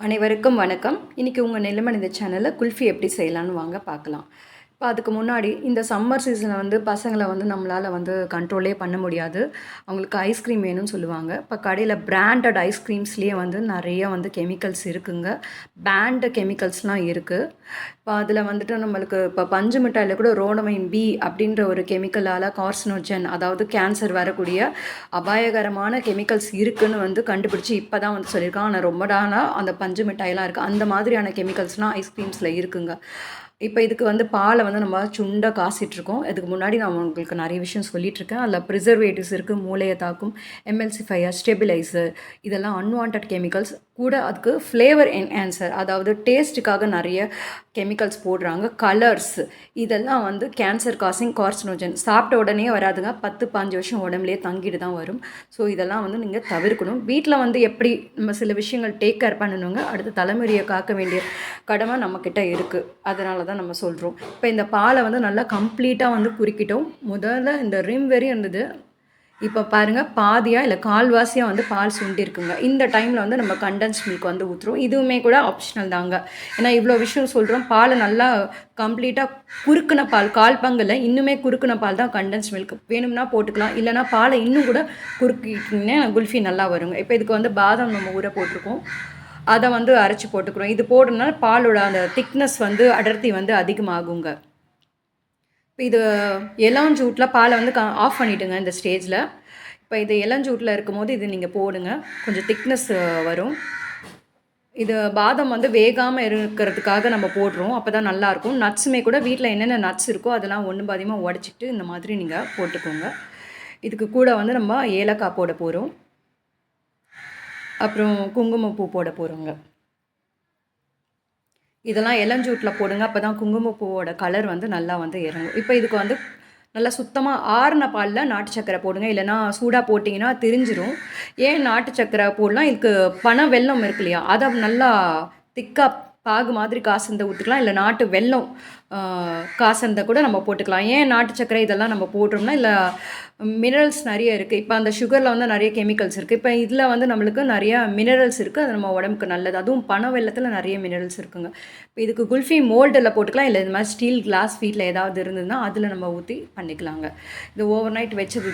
அனைவருக்கும் வணக்கம். இன்றைக்கி உங்கள் நிலமன் இந்த சேனலில் குல்ஃபி எப்படி செய்யலான்னு வாங்க பார்க்கலாம். இப்போ அதுக்கு முன்னாடி இந்த சம்மர் சீசனில் வந்து பசங்களை வந்து நம்மளால் வந்து கண்ட்ரோலே பண்ண முடியாது. அவங்களுக்கு ஐஸ்கிரீம் வேணும்னு சொல்லுவாங்க. இப்போ கடையில் பிராண்டட் ஐஸ்கிரீம்ஸ்லேயே வந்து நிறைய வந்து கெமிக்கல்ஸ் இருக்குங்க. பேண்டு கெமிக்கல்ஸ்லாம் இருக்குது இப்போ அதில் வந்துட்டு நம்மளுக்கு இப்போ பஞ்சு மிட்டாயில் கூட ரோடமைன் பி அப்படின்ற ஒரு கெமிக்கலால் கார்சினோஜன் அதாவது கேன்சர் வரக்கூடிய அபாயகரமான கெமிக்கல்ஸ் இருக்குதுன்னு வந்து கண்டுபிடிச்சி இப்போ தான் வந்து சொல்லியிருக்காங்க. ஆனால் ரொம்ப நாளாக அந்த பஞ்சு மிட்டாயெல்லாம் இருக்குது அந்த மாதிரியான கெமிக்கல்ஸ்லாம் ஐஸ்கிரீம்ஸில் இருக்குங்க. இப்போ இதுக்கு வந்து பாலை வந்து நம்ம சுண்டாக காசிட்ருக்கோம் இதுக்கு முன்னாடி நான் உங்களுக்கு நிறைய விஷயம் சொல்லிகிட்ருக்கேன் அதில் ப்ரிசர்வேட்டிவ்ஸ் இருக்குது மூளையை தாக்கும் எம்எல்சி ஃபையர் ஸ்டெபிலைசர் இதெல்லாம் அன்வான்ட் கெமிக்கல்ஸ் கூட அதுக்கு ஃப்ளேவர் என்ஹான்சர் அதாவது டேஸ்ட்டுக்காக நிறைய கெமிக்கல்ஸ் போடுறாங்க. கலர்ஸ் இதெல்லாம் வந்து கேன்சர் காசிங் கார்சினோஜன் சாப்பிட்ட உடனே வராதுங்க. பத்து பாஞ்சு வருஷம் உடம்புலேயே தங்கிட்டு தான் வரும். ஸோ இதெல்லாம் வந்து நீங்கள் தவிர்க்கணும். வீட்டில் வந்து எப்படி நம்ம சில விஷயங்கள் டேக் கேர் பண்ணணுங்க. அடுத்த தலைமுறையை காக்க வேண்டிய கடமை நம்மக்கிட்ட இருக்குது அதனால தான் நம்ம சொல்கிறோம் இப்போ இந்த பாலை வந்து நல்லா கம்ப்ளீட்டாக வந்து குறுக்கிட்டோம். முதல்ல இந்த ரிம் வெறி இருந்தது. இப்போ பாருங்கள் பாதியாக இல்லை கால்வாசியாக வந்து பால் சுண்டி இருக்குங்க இந்த டைமில் வந்து நம்ம கண்டன்ஸ் மில்க் வந்து ஊற்றுறோம் இதுவுமே கூட ஆப்ஷனல் தாங்க. ஏன்னா இவ்வளோ விஷயம் சொல்கிறோம் பாலை நல்லா கம்ப்ளீட்டாக குறுக்குன பால் கால் பங்கில் இன்னுமே குறுக்குன பால் தான் கண்டன்ஸ் மில்க் வேணும்னா போட்டுக்கலாம். இல்லைனா பாலை இன்னும் கூட குறுக்கிட்டிங்கன்னா குல்ஃபி நல்லா வருங்க. இப்போ இதுக்கு வந்து பாதாம் நம்ம ஊற போட்டிருக்கோம். அதை வந்து அரைச்சி போட்டுக்கிறோம். இது போடுறதுனால பாலோட அந்த திக்னஸ் வந்து அடர்த்தி வந்து அதிகமாகுங்க. இது இளஞ்சூட்டில் பாலை வந்து கா ஆஃப் பண்ணிவிடுங்க இந்த ஸ்டேஜில். இப்போ இது இளஞ்சூட்டில் இருக்கும் போது இது நீங்கள் போடுங்க. கொஞ்சம் திக்னஸ் வரும். இது பாதம் வந்து வேகாமல் இருக்கிறதுக்காக நம்ம போடுறோம். அப்போ தான் நல்லாயிருக்கும் நட்ஸுமே கூட வீட்டில் என்னென்ன நட்ஸ் இருக்கோ அதெல்லாம் ஒன்று பாதியமாக உடச்சிட்டு இந்த மாதிரி நீங்கள் போட்டுக்கோங்க. இதுக்கு கூட வந்து நம்ம ஏலக்காய் போட போகிறோம் அப்புறம் குங்குமப்பூ போட போகிறோங்க இதெல்லாம் இளஞ்சூட்டில் போடுங்க. அப்போ தான் குங்குமப்பூவோட கலர் வந்து நல்லா வந்து இறங்கும். இப்போ இதுக்கு வந்து நல்லா சுத்தமாக ஆறின பாலில் நாட்டு சக்கரை போடுங்க. இல்லைனா சூடாக போட்டிங்கன்னா தெரிஞ்சிடும் ஏன் நாட்டு சக்கரை போடலாம்? இதுக்கு பனை வெல்லம் இருக்கு இல்லையா? அதை நல்லா திக்காக பாகு மாதிரி காசந்த ஊற்றிக்கலாம் இல்லை நாட்டு வெல்லம் காசந்த கூட நம்ம போட்டுக்கலாம். ஏன் நாட்டு சக்கரை இதெல்லாம் நம்ம போடுறோம்னா இல்லை மினரல்ஸ் நிறைய இருக்குது இப்போ அந்த சுகரில் வந்து நிறைய கெமிக்கல்ஸ் இருக்குது இப்போ இதில் வந்து நம்மளுக்கு நிறைய மினரல்ஸ் இருக்குது அது நம்ம உடம்புக்கு நல்லது. அதுவும் பனை வெள்ளத்தில் நிறைய மினரல்ஸ் இருக்குங்க. இப்போ இதுக்கு குல்ஃபி மோல்டில் போட்டுக்கலாம் இல்லை இந்த மாதிரி ஸ்டீல் கிளாஸ் வீட்டில் ஏதாவது இருந்ததுன்னா அதில் நம்ம ஊற்றி பண்ணிக்கலாங்க. இது ஓவர் நைட் வச்சது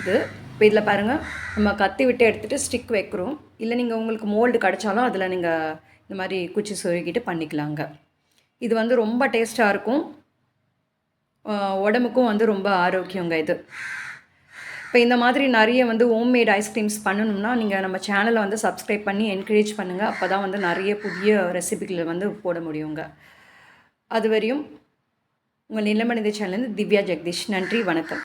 இப்போ இதில் பாருங்கள் நம்ம கத்தி விட்டு எடுத்துகிட்டு ஸ்டிக் வைக்கிறோம். இல்லை நீங்கள் உங்களுக்கு மோல்டு கிடச்சாலும் அதில் நீங்கள் இந்த மாதிரி குச்சி சொருகிட்டு பண்ணிக்கலாங்க. இது வந்து ரொம்ப டேஸ்ட்டாக இருக்கும். உடம்புக்கும் வந்து ரொம்ப ஆரோக்கியங்க இது. இப்போ இந்த மாதிரி நிறைய வந்து ஹோம்மேட் ஐஸ்கிரீம்ஸ் பண்ணணும்னா நீங்கள் நம்ம சேனலை வந்து சப்ஸ்கிரைப் பண்ணி என்கரேஜ் பண்ணுங்கள் அப்போ தான் வந்து நிறைய புதிய ரெசிபிகளை வந்து போட முடியுங்க. அது வரையும் உங்கள் நிலமனித சேனல் திவ்யா ஜெகதீஷ். நன்றி வணக்கம்.